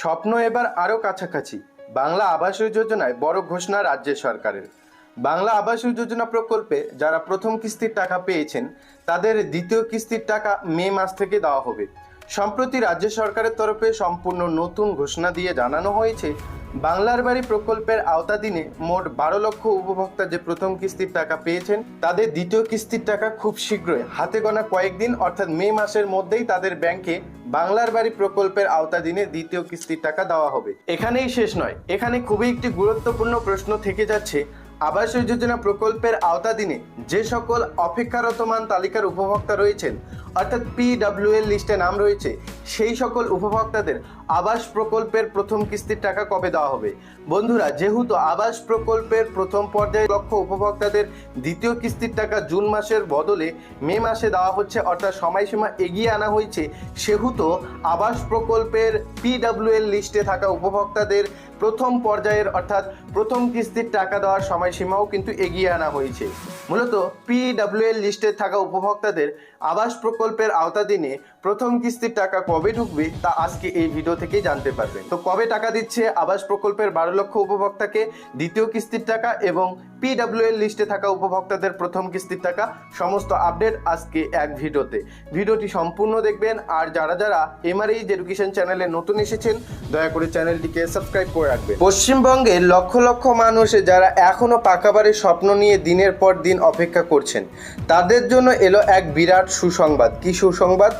স্বপ্ন এবার আরও কাছাকাছি। বাংলা আবাস যোজনায় বড় ঘোষণা রাজ্য সরকারের। বাংলা আবাস যোজনা প্রকল্পে যারা প্রথম কিস্তির টাকা পেয়েছেন, তাদের দ্বিতীয় কিস্তির টাকা মে মাস থেকে দেওয়া হবে। সম্প্রতি রাজ্য সরকারের তরফে সম্পূর্ণ নতুন ঘোষণা দিয়ে জানানো হয়েছে বাংলার বাড়ি প্রকল্পের আওতাধীনে মোট বারো লক্ষ উপভোক্তা যে প্রথম কিস্তির টাকা পেয়েছেন, তাদের দ্বিতীয় কিস্তির টাকা খুব শীঘ্রই। হাতে গোনা কয়েকদিন, অর্থাৎ মে মাসের মধ্যেই তাদের ব্যাংকে বাংলার বাড়ি প্রকল্পের আওতাধীনে দ্বিতীয় কিস্তির টাকা দেওয়া হবে। এখানেই শেষ নয়। এখানে খুবই একটি গুরুত্বপূর্ণ প্রশ্ন থেকে যাচ্ছে আবাস যোজনা প্রকল্পের আওতাধীনে যে সকল অপেক্ষারত মান তালিকার উপভোক্তা রয়েছেন, অর্থাৎ পিডব্লিউএল লিস্টে নাম রয়েছে সেই সকল উপভোক্তাদের আবাস প্রকল্পের প্রথম কিস্তির টাকা কবে দেওয়া হবে? বন্ধুরা, যেহেতু আবাস প্রকল্পের প্রথম পর্যায়ে লক্ষ উপভোক্তাদের দ্বিতীয় কিস্তির টাকা জুন মাসের বদলে মে মাসে দেওয়া হচ্ছে, অর্থাৎ সময়সীমা এগিয়ে আনা হয়েছে, সেহেতু আবাস প্রকল্পের পিডব্লিউএল লিস্টে থাকা উপভোক্তাদের প্রথম পর্যায়ের, অর্থাৎ প্রথম কিস্তির টাকা দেওয়ার সময়সীমাও কিন্তু এগিয়ে আনা হয়েছে। মূলত পিডব্লিউএল লিস্টে থাকা উপভোক্তাদের আবাস প্রকল্পের আওতাধীনে প্রথম কিস্তির টাকা কবে ঢুকবে তা আজকে এই ভিডিও থেকেই জানতে পারবেন। তো কবে টাকা দিচ্ছে আবাস প্রকল্পের বারো লক্ষ উপভোক্তাকে দ্বিতীয় কিস্তির টাকা এবং পিডব্লিউএল লিস্টে থাকা উপভোক্তাদের প্রথম কিস্তির টাকা, সমস্ত আপডেট আজকে এক ভিডিওতে। ভিডিওটি সম্পূর্ণ দেখবেন আর যারা যারা এমআরইজ এডুকেশন চ্যানেলে নতুন এসেছেন, দয়া করে চ্যানেলটিকে সাবস্ক্রাইব করে রাখবেন। পশ্চিমবঙ্গে লক্ষ লক্ষ মানুষ যারা এখনও পাকা বাড়ির স্বপ্ন নিয়ে দিনের পর দিন অপেক্ষা করছেন, তাদের জন্য এলো এক বিরাট সুসংবাদ। কি সুসংবাদ?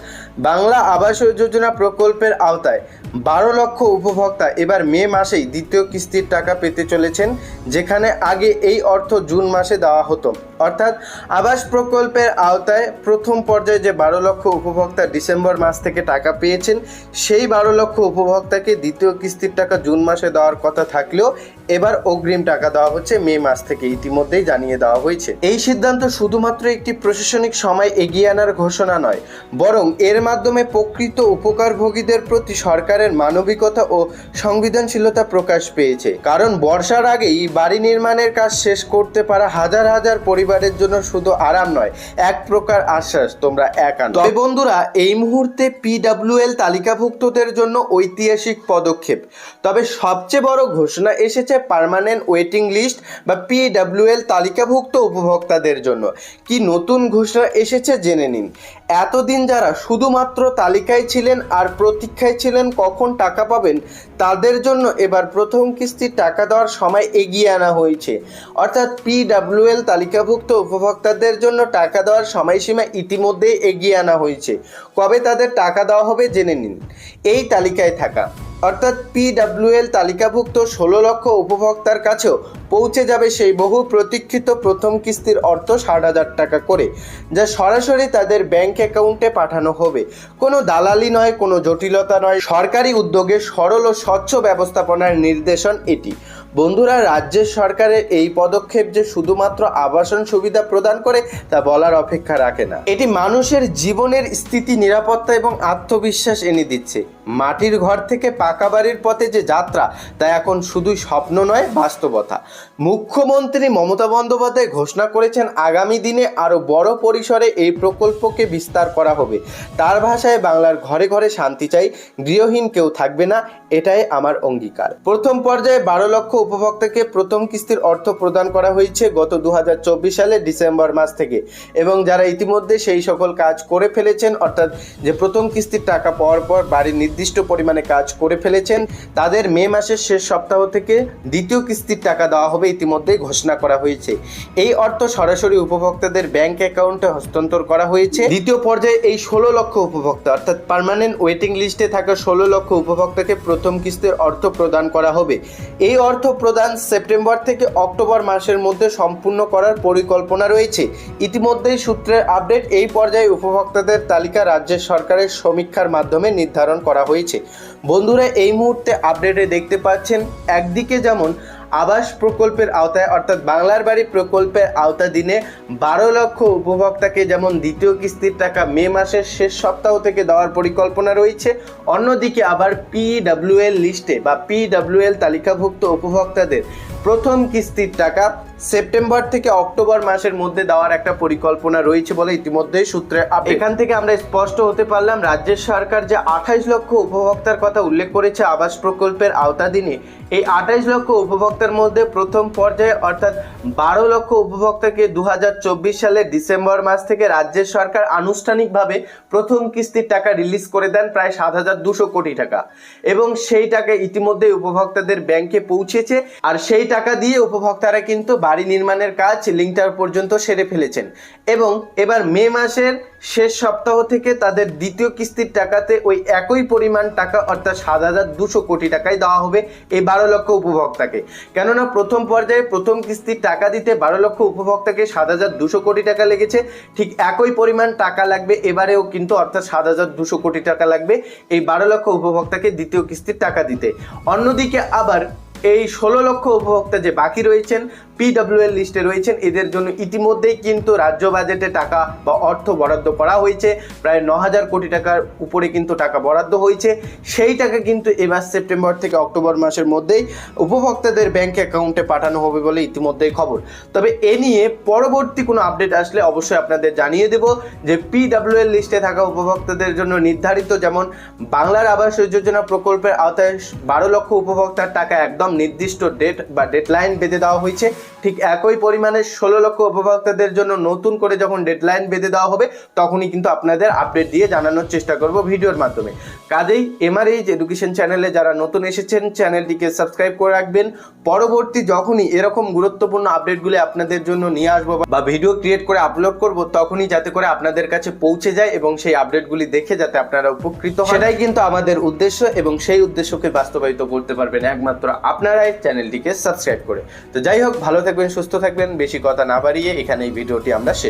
বাংলা আবাস যোজনা প্রকল্পের আওতায় বারো লক্ষ উপভোক্তা এবার মে মাসেই দ্বিতীয় কিস্তির টাকা পেতে চলেছেন, যেখানে আগে এই অর্থ জুন মাসে দেওয়া হতো। অর্থাৎ আবাস প্রকল্পের আওতায় প্রথম পর্যায়ে যে বারো লক্ষ উপভোক্তা ডিসেম্বর মাস থেকে টাকা পেয়েছেন, সেই বারো লক্ষ উপভোক্তাকে দ্বিতীয় কিস্তির টাকা জুন মাসে দেওয়ার কথা থাকলেও এবার অগ্রিম টাকা দেওয়া হচ্ছে মে মাস থেকে ইতিমধ্যেই জানিয়ে দেওয়া হয়েছে। এই সিদ্ধান্ত শুধুমাত্র একটি প্রশাসনিক সময় এগিয়ে আনার ঘোষণা নয়, বরং এর মাধ্যমে প্রকৃত উপকারভোগীদের প্রতি সরকারের মানবিকতা ও সংবেদনশীলতা প্রকাশ পেয়েছে। কারণ বর্ষার আগেই বাড়ি নির্মাণের কাজ শেষ করতে পারা হাজার হাজার পরিবারের জন্য শুধু আরাম নয়, এক প্রকার আশ্বাস তোমরা একান্ত তবে বন্ধুরা, এই মুহূর্তে পিডব্লিউএল তালিকাভুক্তদের জন্য ঐতিহাসিক পদক্ষেপ। তবে সবচেয়ে বড় ঘোষণা এসেছে পার্মানেন্ট ওয়েটিং লিস্ট বা পিডব্লিউএল তালিকাভুক্ত উপভোক্তাদের জন্য। কি নতুন ঘোষণা এসেছে জেনে নিন। এতদিন যারা শুধুমাত্র তালিকায় ছিলেন আর প্রতীক্ষায় ছিলেন কখন টাকা পাবেন, তাদের জন্য এবার প্রথম কিস্তির টাকা দেওয়ার সময় এগিয়ে আনা হয়েছে। অর্থাৎ পিডব্লিউএল তালিকাভুক্ত উপভোক্তাদের জন্য টাকা দেওয়ার সময়সীমা ইতিমধ্যেই এগিয়ে আনা হয়েছে। কবে তাদের টাকা দেওয়া হবে জেনে নিন। এই তালিকায় থাকা। অর্থাৎ পিডাব্লিউএল তালিকাভুক্ত ষোলো লক্ষ উপভোক্তার কাছেও পৌঁছে যাবে সেই বহু প্রতীক্ষিত প্রথম কিস্তির অর্থ ষাট হাজার টাকা করে, যা সরাসরি তাদের ব্যাংক অ্যাকাউন্টে পাঠানো হবে। কোনো দালালি নয়, কোনো জটিলতা নয়। সরকারি উদ্যোগে সরল ও স্বচ্ছ ব্যবস্থাপনার নির্দেশন এটি। বন্ধুরা, রাজ্যের সরকারের এই পদক্ষেপ যে শুধুমাত্র আবাসন সুবিধা প্রদান করে, তা বলার অপেক্ষা রাখে না। এটি মানুষের জীবনের স্থিতি, নিরাপত্তা এবং আত্মবিশ্বাস এনে দিচ্ছে। মাটির ঘর থেকে পাকা বাড়ির পথে যে যাত্রা, তা এখন শুধুই স্বপ্ন নয়, বাস্তবতা। মুখ্যমন্ত্রী মমতা বন্দ্যোপাধ্যায় ঘোষণা করেছেন, আগামী দিনে আরও বড় পরিসরে এই প্রকল্পকে বিস্তার করা হবে। তার ভাষায়, বাংলার ঘরে ঘরে শান্তি চাই, গৃহহীন কেউ থাকবে না, এটাই আমার অঙ্গীকার। প্রথম পর্যায়ে বারো লক্ষ উপভোক্তাকে প্রথম কিস্তির অর্থ প্রদান করা হয়েছে গত দু সালে ডিসেম্বর মাস থেকে এবং যারা ইতিমধ্যে সেই সকল কাজ করে ফেলেছেন, অর্থাৎ যে প্রথম কিস্তির টাকা পাওয়ার পর বাড়ির নির্দিষ্ট পরিমাণে কাজ করে ফেলেছেন, তাদের মে মাসের শেষ সপ্তাহ থেকে দ্বিতীয় কিস্তির টাকা দেওয়া হবে ইতিমধ্যেই ঘোষণা করা হয়েছে। এই অর্থ সরাসরি উপভোক্তাদের ব্যাংক অ্যাকাউন্টে হস্তান্তর করা হয়েছে। দ্বিতীয় পর্যায়ে এই ষোলো লক্ষ উপভোক্তা, অর্থাৎ পার্মানেন্ট ওয়েটিং লিস্টে থাকা ষোলো লক্ষ উপভোক্তাকে প্রথম কিস্তির অর্থ প্রদান করা হবে। এই অর্থ প্রদান সেপ্টেম্বর থেকে অক্টোবর মাসের মধ্যে সম্পূর্ণ করার পরিকল্পনা রয়েছে। ইতিমধ্যেই সূত্রের আপডেট, এই পর্যায়ে উপভোক্তাদের তালিকা রাজ্যের সরকারের সমীক্ষার মাধ্যমে নির্ধারণ করা হয়েছে। বন্ধুরা, এই মুহূর্তে আপডেটে দেখতে পাচ্ছেন, একদিকে যেমন আবাস প্রকল্পের আওতায়, অর্থাৎ বাংলার বাড়ি প্রকল্পের আওতা দিনে বারো লক্ষ উপভোক্তাকে যেমন দ্বিতীয় কিস্তির টাকা মে মাসের শেষ সপ্তাহ থেকে দেওয়ার পরিকল্পনা রয়েছে, অন্যদিকে আবার পিডব্লিউএল লিস্টে বা পিডব্লিউএল তালিকাভুক্ত উপভোক্তাদের প্রথম কিস্তির টাকা সেপ্টেম্বর থেকে অক্টোবর মাসের মধ্যে দেওয়ার একটা পরিকল্পনা রয়েছে বলে ইতিমধ্যে সূত্রে এখান থেকে আমরা স্পষ্ট হতে পারলাম, রাজ্যের সরকার যে আঠাইশ লক্ষ উপভোক্তার কথা উল্লেখ করেছে আবাস প্রকল্পের আওতাধীনে, এই আঠাইশ লক্ষ উপভোক্তার মধ্যে প্রথম পর্যায়ে অর্থাৎ বারো লক্ষ উপভোক্তাকে দু হাজার চব্বিশ সালের ডিসেম্বর মাস থেকে রাজ্যের সরকার আনুষ্ঠানিকভাবে প্রথম কিস্তির টাকা রিলিজ করে দেন প্রায় সাত হাজার দুশো কোটি টাকা। এবং সেই টাকা ইতিমধ্যে উপভোক্তাদের ব্যাংকে পৌঁছেছে, আর সেই টাকা দিয়ে উপভোক্তারা কিন্তু বাড়ি নির্মাণের কাজ লিঙ্কটার পর্যন্ত সেরে ফেলেছেন। এবং এবার মে মাসের শেষ সপ্তাহ থেকে তাদের দ্বিতীয় কিস্তির টাকাতে ওই একই পরিমাণ টাকা, অর্থাৎ সাত হাজার দুশো কোটি টাকায় দেওয়া হবে এই বারো লক্ষ উপভোক্তাকে। কেননা প্রথম পর্যায়ে প্রথম কিস্তির টাকা দিতে বারো লক্ষ উপভোক্তাকে সাত হাজার দুশো কোটি টাকা লেগেছে। ঠিক একই পরিমাণ টাকা লাগবে এবারেও কিন্তু, অর্থাৎ সাত হাজার দুশো কোটি টাকা লাগবে এই বারো লক্ষ উপভোক্তাকে দ্বিতীয় কিস্তির টাকা দিতে। অন্যদিকে আবার এই ষোলো লক্ষ উপভোক্তা যে বাকি রয়েছেন পিডব্লিউএল লিস্টে রয়েছেন। এদের জন্য ইতিমধ্যেই কিন্তু রাজ্য বাজেটে টাকা বা অর্থ বরাদ্দ করা হয়েছে। প্রায় ন হাজার কোটি টাকার উপরে কিন্তু টাকা বরাদ্দ হয়েছে। সেই টাকা কিন্তু এবার সেপ্টেম্বর থেকে অক্টোবর মাসের মধ্যেই উপভোক্তাদের ব্যাংক অ্যাকাউন্টে পাঠানো হবে বলে ইতিমধ্যেই খবর। তবে এ নিয়ে পরবর্তী কোনো আপডেট আসলে অবশ্যই আপনাদের জানিয়ে দেব যে পিডব্লিউএল লিস্টে থাকা উপভোক্তাদের জন্য নির্ধারিত যেমন বাংলার আবাস যোজনা প্রকল্পের আওতায় বারো লক্ষ উপভোক্তার টাকা একদম নির্দিষ্ট ডেট বা ডেডলাইন বেঁধে দেওয়া হয়েছে। ঠিক একই পরিমাণে ষোলো লক্ষ উপভোক্তাদের জন্য নতুন করে যখন ডেডলাইন বেঁধে দেওয়া হবে, তখনই কিন্তু আপনাদের আপডেট দিয়ে জানানোর চেষ্টা করব ভিডিওর মাধ্যমে। কাজেই এমআরএইচ এডুকেশন চ্যানেলে যারা নতুন এসেছেন চ্যানেলটিকে সাবস্ক্রাইব করে রাখবেন। পরবর্তী যখনই এরকম গুরুত্বপূর্ণ আপডেটগুলি আপনাদের জন্য নিয়ে আসব বা ভিডিও ক্রিয়েট করে আপলোড করব, তখনই যাতে করে আপনাদের কাছে পৌঁছে যায় এবং সেই আপডেটগুলি দেখে যাতে আপনারা উপকৃত সেটাই কিন্তু আমাদের উদ্দেশ্য এবং সেই উদ্দেশ্যকে বাস্তবায়িত করতে পারবেন একমাত্র আপনারাই চ্যানেলটিকে সাবস্ক্রাইব করে। তো যাই হোক, ভালো থাকবেন, সুস্থ থাকবেন, বেশি কথা না বাড়িয়ে এখানে এই ভিডিওটি আমরা শেষ